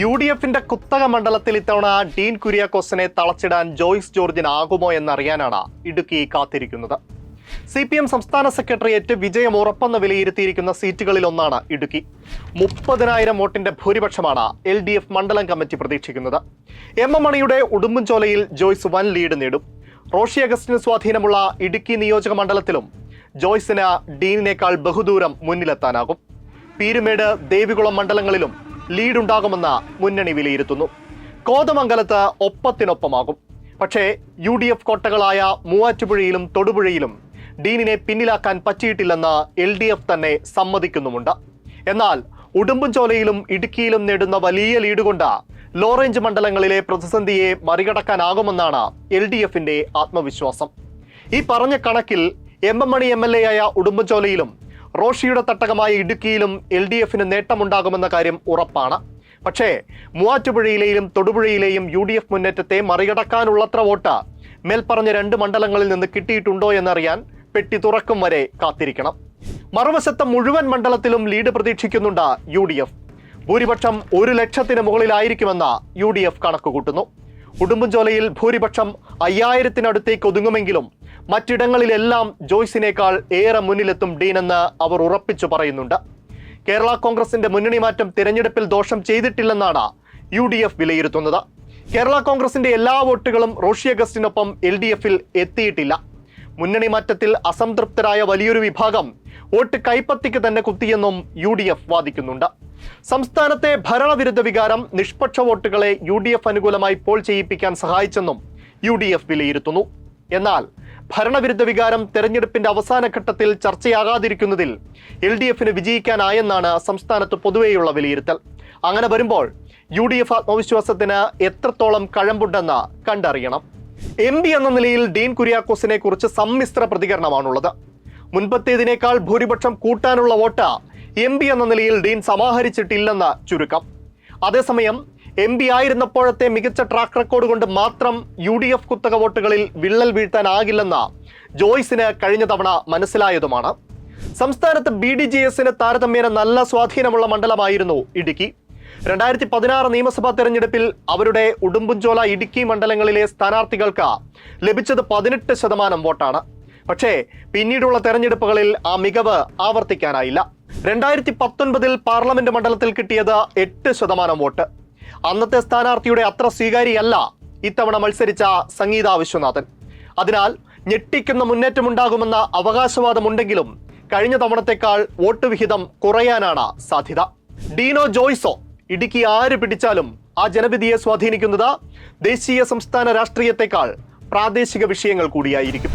U D എഫിന്റെ കുത്തക മണ്ഡലത്തിൽ ഇത്തവണ ഡീൻ കുര്യാക്കോസിനെ തളച്ചിടാൻ ജോയ്സ് ജോർജിനാകുമോ എന്നറിയാനാണ് ഇടുക്കി കാത്തിരിക്കുന്നത്. സി പി എം സംസ്ഥാന സെക്രട്ടേറിയറ്റ് വിജയം ഉറപ്പെന്ന് വിലയിരുത്തിയിരിക്കുന്ന സീറ്റുകളിൽ ഒന്നാണ് ഇടുക്കി. മുപ്പതിനായിരം വോട്ടിന്റെ ഭൂരിപക്ഷമാണ് എൽ ഡി എഫ് മണ്ഡലം കമ്മിറ്റി പ്രതീക്ഷിക്കുന്നത്. എം എം മണിയുടെ ഉടുമ്പൻചോലയിൽ ജോയ്സ് വൻ ലീഡ് നേടും. റോഷി അഗസ്റ്റിന് സ്വാധീനമുള്ള ഇടുക്കി നിയോജക മണ്ഡലത്തിലും ജോയ്സിന് ഡീനിനേക്കാൾ ബഹുദൂരം മുന്നിലെത്താനാകും. പീരുമേട് ദേവികുളം മണ്ഡലങ്ങളിലും ലീഡ് ഉണ്ടാകുമെന്ന് മുന്നണി വിലയിരുത്തുന്നു. കോതമംഗലത്ത് ഒപ്പത്തിനൊപ്പമാകും. പക്ഷേ യു ഡി എഫ് കോട്ടകളായ മൂവാറ്റുപുഴയിലും തൊടുപുഴയിലും ഡീനിനെ പിന്നിലാക്കാൻ പറ്റിയിട്ടില്ലെന്ന് എൽ ഡി എഫ് തന്നെ സമ്മതിക്കുന്നുമുണ്ട്. എന്നാൽ ഉടുമ്പൻചോലയിലും ഇടുക്കിയിലും നേടുന്ന വലിയ ലീഡ് കൊണ്ട് ലോറേഞ്ച് മണ്ഡലങ്ങളിലെ പ്രതിസന്ധിയെ മറികടക്കാനാകുമെന്നാണ് എൽ ഡി എഫിന്റെ ആത്മവിശ്വാസം. ഈ പറഞ്ഞ കണക്കിൽ M M Mani M L A ആയ ഉടുമ്പൻചോലയിലും റോഷിയുടെ തട്ടകമായ ഇടുക്കിയിലും എൽ ഡി എഫിന് നേട്ടമുണ്ടാകുമെന്ന കാര്യം ഉറപ്പാണ്. പക്ഷേ മൂവാറ്റുപുഴയിലെയും തൊടുപുഴയിലെയും യു ഡി എഫ് മുന്നേറ്റത്തെ മറികടക്കാനുള്ളത്ര വോട്ട് മേൽപ്പറഞ്ഞ രണ്ട് മണ്ഡലങ്ങളിൽ നിന്ന് കിട്ടിയിട്ടുണ്ടോ എന്നറിയാൻ പെട്ടി തുറക്കും വരെ കാത്തിരിക്കണം. മറുവശത്ത് മുഴുവൻ മണ്ഡലത്തിലും ലീഡ് പ്രതീക്ഷിക്കുന്നുണ്ട് യു ഡി എഫ് ഭൂരിപക്ഷം ഒരു ലക്ഷത്തിന് മുകളിലായിരിക്കുമെന്ന് യു ഡി എഫ് കണക്കുകൂട്ടുന്നു. ഉടുമ്പൻചോലയിൽ ഭൂരിപക്ഷം അയ്യായിരത്തിനടുത്തേക്ക് ഒതുങ്ങുമെങ്കിലും മറ്റിടങ്ങളിലെല്ലാം ജോയ്സിനേക്കാൾ ഏറെ മുന്നിലെത്തും ഡീനെന്ന് അവർ ഉറപ്പിച്ചു പറയുന്നുണ്ട്. കേരള കോൺഗ്രസിന്റെ മുന്നണി മാറ്റം തിരഞ്ഞെടുപ്പിൽ ദോഷം ചെയ്തിട്ടില്ലെന്നാണ് യു ഡി എഫ് വിലയിരുത്തുന്നത്. കേരള കോൺഗ്രസിന്റെ എല്ലാ വോട്ടുകളും റോഷി അഗസ്റ്റിനൊപ്പം എൽ ഡി എഫിൽ എത്തിയിട്ടില്ല. മുന്നണി മാറ്റത്തിൽ അസംതൃപ്തരായ വലിയൊരു വിഭാഗം വോട്ട് കൈപ്പത്തിക്ക് തന്നെ കുത്തിയെന്നും യു ഡി എഫ് വാദിക്കുന്നുണ്ട്. സംസ്ഥാനത്തെ ഭരണവിരുദ്ധ വികാരം നിഷ്പക്ഷ വോട്ടുകളെ യു ഡി എഫ് അനുകൂലമായി പോൾ ചെയ്യിപ്പിക്കാൻ സഹായിച്ചെന്നും യു ഡി എഫ് വിലയിരുത്തുന്നു. എന്നാൽ ഭരണവിരുദ്ധ വികാരം തെരഞ്ഞെടുപ്പിന്റെ അവസാന ഘട്ടത്തിൽ ചർച്ചയാകാതിരിക്കുന്നതിൽ എൽ ഡി എഫിന് വിജയിക്കാനായെന്നാണ് സംസ്ഥാനത്ത് പൊതുവെയുള്ള വിലയിരുത്തൽ. അങ്ങനെ വരുമ്പോൾ യു ഡി എഫ് ആത്മവിശ്വാസത്തിന് എത്രത്തോളം കഴമ്പുണ്ടെന്ന് കണ്ടറിയണം. എം പി എന്ന നിലയിൽ ഡീൻ കുര്യാക്കോസിനെ കുറിച്ച് സമ്മിശ്ര പ്രതികരണമാണുള്ളത്. മുൻപത്തേതിനേക്കാൾ ഭൂരിപക്ഷം കൂട്ടാനുള്ള വോട്ട് എം എന്ന നിലയിൽ ഡീൻ സമാഹരിച്ചിട്ടില്ലെന്ന് ചുരുക്കം. അതേസമയം എം പി ആയിരുന്നപ്പോഴത്തെ മികച്ച ട്രാക്ക് റെക്കോർഡ് കൊണ്ട് മാത്രം യു ഡി എഫ് കുത്തക വോട്ടുകളിൽ വിള്ളൽ വീഴ്ത്താനാകില്ലെന്ന ജോയ്സിന് കഴിഞ്ഞ തവണ മനസ്സിലായതുമാണ്. സംസ്ഥാനത്ത് ബി ഡി ജി എസിന് താരതമ്യേന നല്ല സ്വാധീനമുള്ള മണ്ഡലമായിരുന്നു ഇടുക്കി. രണ്ടായിരത്തി പതിനാറ് നിയമസഭാ തെരഞ്ഞെടുപ്പിൽ അവരുടെ ഉടുമ്പുംചോല ഇടുക്കി മണ്ഡലങ്ങളിലെ സ്ഥാനാർത്ഥികൾക്ക് ലഭിച്ചത് പതിനെട്ട് ശതമാനം വോട്ടാണ്. പക്ഷേ പിന്നീടുള്ള തെരഞ്ഞെടുപ്പുകളിൽ ആ മികവ് ആവർത്തിക്കാനായില്ല. രണ്ടായിരത്തി പത്തൊൻപതിൽ പാർലമെന്റ് മണ്ഡലത്തിൽ കിട്ടിയത് എട്ട് ശതമാനം വോട്ട്. അന്നത്തെ സ്ഥാനാർത്ഥിയുടെ അത്ര സ്വീകാര്യല്ല ഇത്തവണ മത്സരിച്ച സംഗീത വിശ്വനാഥൻ. അതിനാൽ ഞെട്ടിക്കുന്ന മുന്നേറ്റമുണ്ടാകുമെന്ന അവകാശവാദമുണ്ടെങ്കിലും കഴിഞ്ഞ തവണത്തേക്കാൾ വോട്ട് വിഹിതം കുറയാനാണ് സാധ്യത. ഡീനോ ജോയ്സോ ഇടുക്കി ആര് പിടിച്ചാലും ആ ജനവിധിയെ സ്വാധീനിക്കുന്നത് ദേശീയ സംസ്ഥാന രാഷ്ട്രീയത്തെക്കാൾ പ്രാദേശിക വിഷയങ്ങൾ കൂടിയായിരിക്കും.